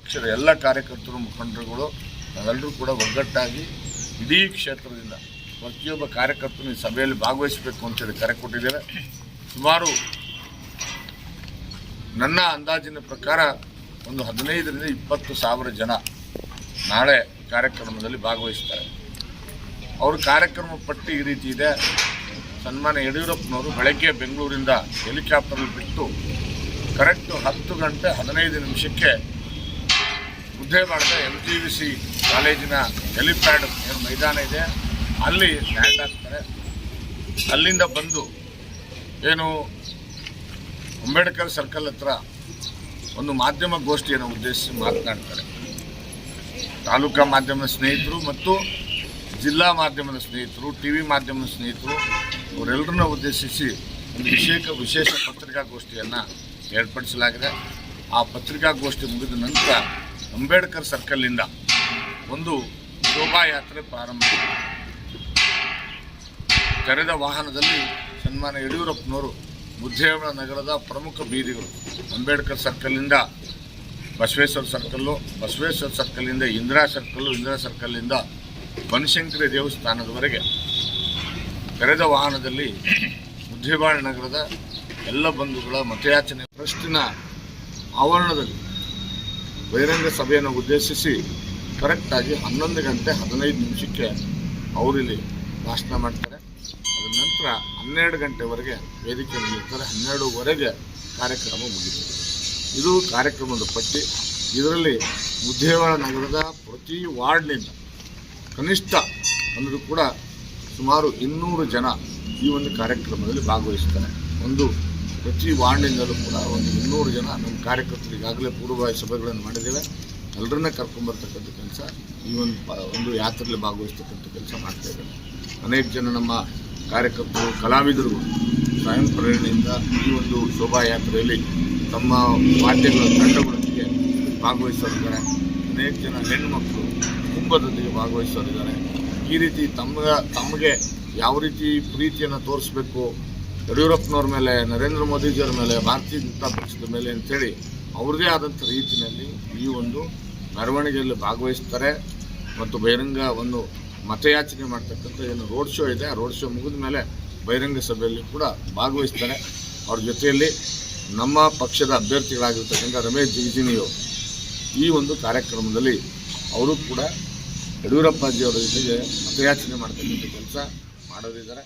ಪಕ್ಷದ ಎಲ್ಲ ಕಾರ್ಯಕರ್ತರು, ಮುಖಂಡರುಗಳು, ನಾವೆಲ್ಲರೂ ಕೂಡ ಒಗ್ಗಟ್ಟಾಗಿ ಇಡೀ ಕ್ಷೇತ್ರದಿಂದ ಪ್ರತಿಯೊಬ್ಬ ಕಾರ್ಯಕರ್ತರು ಈ ಸಭೆಯಲ್ಲಿ ಭಾಗವಹಿಸಬೇಕು ಅಂತೇಳಿ ಕರೆ ಕೊಟ್ಟಿದ್ದೇವೆ. ಸುಮಾರು ನನ್ನ ಅಂದಾಜಿನ ಪ್ರಕಾರ ಒಂದು ಹದಿನೈದರಿಂದ ಇಪ್ಪತ್ತು ಸಾವಿರ ಜನ ನಾಳೆ ಕಾರ್ಯಕ್ರಮದಲ್ಲಿ ಭಾಗವಹಿಸ್ತಾರೆ. ಅವರು ಕಾರ್ಯಕ್ರಮ ಪಟ್ಟಿ ಈ ರೀತಿ ಇದೆ. ಸನ್ಮಾನ ಯಡಿಯೂರಪ್ಪನವರು ಬೆಳಗ್ಗೆ ಬೆಂಗಳೂರಿಂದ ಹೆಲಿಕಾಪ್ಟರ್ ಬಿಟ್ಟು ಕರೆಕ್ಟು ಹತ್ತು ಗಂಟೆ ಹದಿನೈದು ನಿಮಿಷಕ್ಕೆ ಮುದ್ದೇವಾಡದ ಎಂ ಜಿ ವಿ ಸಿ ಕಾಲೇಜಿನ ಹೆಲಿಪ್ಯಾಡ್ ಏನು ಮೈದಾನ ಇದೆ. ಅಲ್ಲಿ ಲ್ಯಾಂಡ್ ಆಗ್ತಾರೆ ಅಲ್ಲಿಂದ ಬಂದು ಏನು ಅಂಬೇಡ್ಕರ್ ಸರ್ಕಲ್ ಹತ್ರ ಒಂದು ಮಾಧ್ಯಮ ಗೋಷ್ಠಿಯನ್ನು ಉದ್ದೇಶಿಸಿ ಮಾತನಾಡ್ತಾರೆ. ತಾಲೂಕಾ ಮಾಧ್ಯಮದ ಸ್ನೇಹಿತರು ಮತ್ತು ಜಿಲ್ಲಾ ಮಾಧ್ಯಮದ ಸ್ನೇಹಿತರು, ಟಿ ವಿ ಮಾಧ್ಯಮದ ಸ್ನೇಹಿತರು, ಅವರೆಲ್ಲರನ್ನ ಉದ್ದೇಶಿಸಿ ಒಂದು ವಿಶೇಷ ವಿಶೇಷ ಪತ್ರಿಕಾಗೋಷ್ಠಿಯನ್ನು ಏರ್ಪಡಿಸಲಾಗಿದೆ. ಆ ಪತ್ರಿಕಾಗೋಷ್ಠಿ ಮುಗಿದ ನಂತರ ಅಂಬೇಡ್ಕರ್ ಸರ್ಕಲ್ನಿಂದ ಒಂದು ಶೋಭಾಯಾತ್ರೆ ಪ್ರಾರಂಭ. ತೆರೆದ ವಾಹನದಲ್ಲಿ ಸನ್ಮಾನ ಯಡಿಯೂರಪ್ಪನವರು ಮುದ್ದೇವಳ ನಗರದ ಪ್ರಮುಖ ಬೀದಿಗಳು. ಅಂಬೇಡ್ಕರ್ ಸರ್ಕಲ್ನಿಂದ ಬಸವೇಶ್ವರ ಸರ್ಕಲ್ಲು ಬಸವೇಶ್ವರ ಸರ್ಕಲ್ನಿಂದ ಇಂದಿರಾ ಸರ್ಕಲ್ಲು ಇಂದಿರಾ ಸರ್ಕಲ್ನಿಂದ ಬನಶಂಕರಿ ದೇವಸ್ಥಾನದವರೆಗೆ ತೆರೆದ ವಾಹನದಲ್ಲಿ ಮುದ್ದೇಬಾಳ ನಗರದ ಎಲ್ಲ ಬಂಧುಗಳ ಮತಯಾಚನೆ ಟ್ರಸ್ಟಿನ ಆವರಣದಲ್ಲಿ ಬಹಿರಂಗ ಸಭೆಯನ್ನು ಉದ್ದೇಶಿಸಿ ಕರೆಕ್ಟಾಗಿ ಹನ್ನೊಂದು ಗಂಟೆ ಹದಿನೈದು ನಿಮಿಷಕ್ಕೆ ಅವರಿಲ್ಲಿ ಭಾಷಣ ಮಾಡ್ತಾರೆ. ಅದರ ನಂತರ ಹನ್ನೆರಡು ಗಂಟೆವರೆಗೆ ವೇದಿಕೆ ಮುಗಿತಾರೆ ಹನ್ನೆರಡುವರೆಗೆ ಕಾರ್ಯಕ್ರಮ ಮುಗಿತದೆ ಇದು ಕಾರ್ಯಕ್ರಮದ ಪಟ್ಟಿ. ಇದರಲ್ಲಿ ಮುದ್ದೇವಾಡ ನಗರದ ಪ್ರತಿ ವಾರ್ಡ್ನಿಂದ ಕನಿಷ್ಠ ಅಂದರೂ ಕೂಡ ಸುಮಾರು ಇನ್ನೂರು ಜನ ಈ ಒಂದು ಕಾರ್ಯಕ್ರಮದಲ್ಲಿ ಭಾಗವಹಿಸ್ತಾರೆ. ಒಂದು ಪ್ರತಿ ವಾರ್ಡ್ನಿಂದಲೂ ಕೂಡ ಒಂದು ಇನ್ನೂರು ಜನ ನಮ್ಮ ಕಾರ್ಯಕರ್ತರು ಈಗಾಗಲೇ ಪೂರ್ವಭಾವಿ ಸಭೆಗಳನ್ನು ಮಾಡಿದ್ದೇವೆ. ಎಲ್ಲರನ್ನ ಕರ್ಕೊಂಬರ್ತಕ್ಕಂಥ ಕೆಲಸ, ಈ ಒಂದು ಒಂದು ಯಾತ್ರೆಯಲ್ಲಿ ಭಾಗವಹಿಸ್ತಕ್ಕಂಥ ಕೆಲಸ ಮಾಡ್ತಾ ಇದ್ದೇವೆ. ಅನೇಕ ಜನ ನಮ್ಮ ಕಾರ್ಯಕರ್ತರು, ಕಲಾವಿದರು ಸ್ವಯಂ ಪ್ರೇರಣೆಯಿಂದ ಈ ಒಂದು ಶೋಭಾಯಾತ್ರೆಯಲ್ಲಿ ತಮ್ಮ ವಾದ್ಯಗಳ ತಂಡಗಳೊಂದಿಗೆ ಭಾಗವಹಿಸೋರಿದ್ದಾರೆ ಅನೇಕ ಜನ ಹೆಣ್ಣುಮಕ್ಕಳು ಕುಂಭದೊಂದಿಗೆ ಭಾಗವಹಿಸೋರಿದ್ದಾರೆ ಈ ರೀತಿ ತಮ್ಮ ತಮಗೆ ಯಾವ ರೀತಿ ಪ್ರೀತಿಯನ್ನು ತೋರಿಸ್ಬೇಕು ಯಡಿಯೂರಪ್ಪನವ್ರ ಮೇಲೆ, ನರೇಂದ್ರ ಮೋದಿಜಿಯವ್ರ ಮೇಲೆ, ಭಾರತೀಯ ಜನತಾ ಪಕ್ಷದ ಮೇಲೆ ಅಂತೇಳಿ ಅವ್ರದ್ದೇ ಆದಂಥ ರೀತಿಯಲ್ಲಿ ಈ ಒಂದು ಮೆರವಣಿಗೆಯಲ್ಲಿ ಭಾಗವಹಿಸ್ತಾರೆ. ಮತ್ತು ಬಹಿರಂಗ ಒಂದು ಮತಯಾಚನೆ ಮಾಡ್ತಕ್ಕಂಥ ಏನು ರೋಡ್ ಶೋ ಇದೆ, ಆ ರೋಡ್ ಶೋ ಮುಗಿದ ಮೇಲೆ ಬಹಿರಂಗ ಸಭೆಯಲ್ಲಿ ಕೂಡ ಭಾಗವಹಿಸ್ತಾರೆ. ಅವ್ರ ಜೊತೆಯಲ್ಲಿ ನಮ್ಮ ಪಕ್ಷದ ಅಭ್ಯರ್ಥಿಗಳಾಗಿರ್ತಕ್ಕಂಥ ರಮೇಶ್ ಜಿಗಜಿಣಿಯವರು ಈ ಒಂದು ಕಾರ್ಯಕ್ರಮದಲ್ಲಿ ಅವರು ಕೂಡ ಯಡಿಯೂರಪ್ಪಾಜಿಯವರ ಜೊತೆಗೆ ಮತಯಾಚನೆ ಮಾಡ್ತಕ್ಕಂಥ ಕೆಲಸ ಮಾಡೋರಿದ್ದಾರೆ